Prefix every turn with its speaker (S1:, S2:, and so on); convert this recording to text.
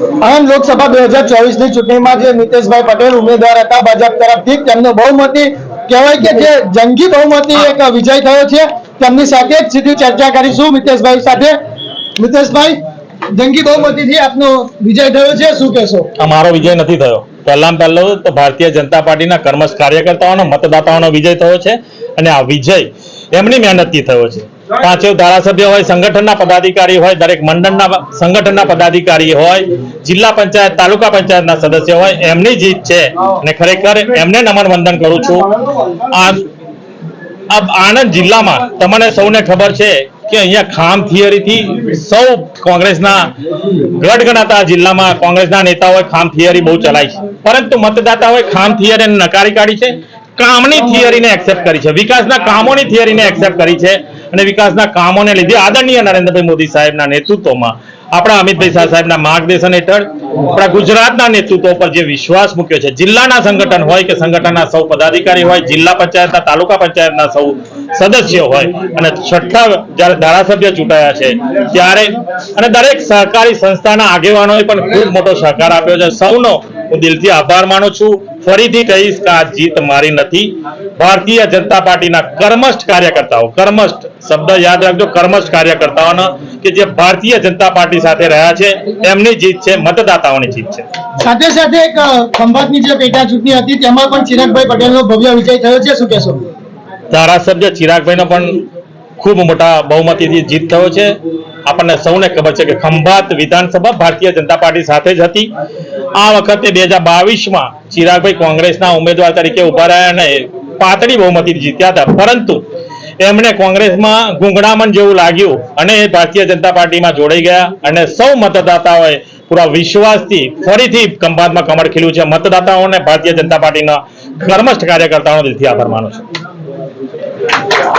S1: આણંદ લોકસભા બે હજાર ચોવીસની ચૂંટણીમાં જે મિતેશભાઈ પટેલ ઉમેદવાર હતા ભાજપ તરફથી તેમનો બહુમતી કહેવાય કે જે જંગી બહુમતી એક વિજય થયો છે. તેમની સાથે જ સીધી ચર્ચા કરીશું મિતેશભાઈ સાથે. મિતેશભાઈ જંગી બહુમતીથી આપનો વિજય થયો છે. શું કહેશો?
S2: અમારો વિજય નથી થયો. પહેલામાં પહેલો તો ભારતીય જનતા પાર્ટીના કર્મશ કાર્યકર્તાઓનો મતદાતાઓનો વિજય થયો છે. અને આ વિજય એમની મહેનતથી થયો છે. પાંચેય ધારાસભ્ય હોય, સંગઠનના પદાધિકારી હોય, દરેક મંડળના સંગઠનના પદાધિકારી હોય, જિલ્લા પંચાયત, તાલુકા પંચાયતના સદસ્ય હોય, એમની જીત છે. અને ખરેખર એમને નમન વંદન કરું છું. આ આણંદ જિલ્લામાં તમને સૌને ખબર છે કે અહીંયા ખામ થિયરીથી સૌ કોંગ્રેસના ગઢ ગણાતા જિલ્લામાં કોંગ્રેસના નેતાઓએ ખામ થિયરી બહુ ચલાવી છે. પરંતુ મતદાતાઓએ ખામ થિયરીને નકારી કાઢી છે. કામની થિયરીને એક્સેપ્ટ કરી છે. વિકાસના કામોની થિયરીને એક્સેપ્ટ કરી છે અને વિકાસના કામોને લીધે આદરણીય નરેન્દ્રભાઈ મોદી સાહેબના નેતૃત્વમાં આપણા અમિતભાઈ શાહ સાહેબના માર્ગદર્શન હેઠળ આપણા ગુજરાતના નેતૃત્વ પર જે વિશ્વાસ મૂક્યો છે જિલ્લાના સંગઠન હોય કે સંગઠનના સૌ પદાધિકારી હોય જિલ્લા પંચાયતના તાલુકા પંચાયતના સૌ સદસ્યો હોય અને છઠ્ઠા જ્યારે ધારાસભ્ય ચૂંટાયા છે ત્યારે અને દરેક સહકારી સંસ્થાના આગેવાનોએ પણ ખૂબ મોટો સહકાર આપ્યો છે. સૌનો હું દિલથી આભાર માનું છું. ફરીથી કહીશ કે આ જીત મારી નથી. ભારતીય જનતા પાર્ટીના કર્મસ્થ કાર્યકર્તાઓ કર્મસ્થ શબ્દ યાદ રાખજો કર્મસ્થ કાર્યકર્તાઓનો કે જે ભારતીય જનતા પાર્ટી સાથે રહ્યા છે એમની જીત છે મતદાતાઓની જીત છે.
S1: સાથે સાથે એક ખંભાતની જે પેટા ચૂંટણી હતી તેમાં પણ ચિરાગભાઈ પટેલનો ભવ્ય વિજય થયો છે. શું કહેશો?
S2: ધારાસભ્ય ચિરાગભાઈનો પણ ખૂબ મોટા બહુમતીથી જીત થયો છે. આપણને સૌને ખબર છે કે ખંભાત વિધાનસભા ભારતીય જનતા પાર્ટી સાથે જ હતી. આ વખતે બે હજાર બાવીસમાં ચિરાગભાઈ કોંગ્રેસના ઉમેદવાર તરીકે ઊભા રહ્યા અને પાતળી બહુમતી જીત્યા હતા. પરંતુ એમણે કોંગ્રેસમાં ગુંગળામણ જેવું લાગ્યું અને એ ભારતીય જનતા પાર્ટીમાં જોડાઈ ગયા અને સૌ મતદાતાઓએ પૂરા વિશ્વાસથી ફરીથી ખંભાતમાં કમળ ખીલ્યું છે. મતદાતાઓને ભારતીય જનતા પાર્ટીના કર્મસ્થ કાર્યકર્તાઓનો દિલથી આભાર માનું છું.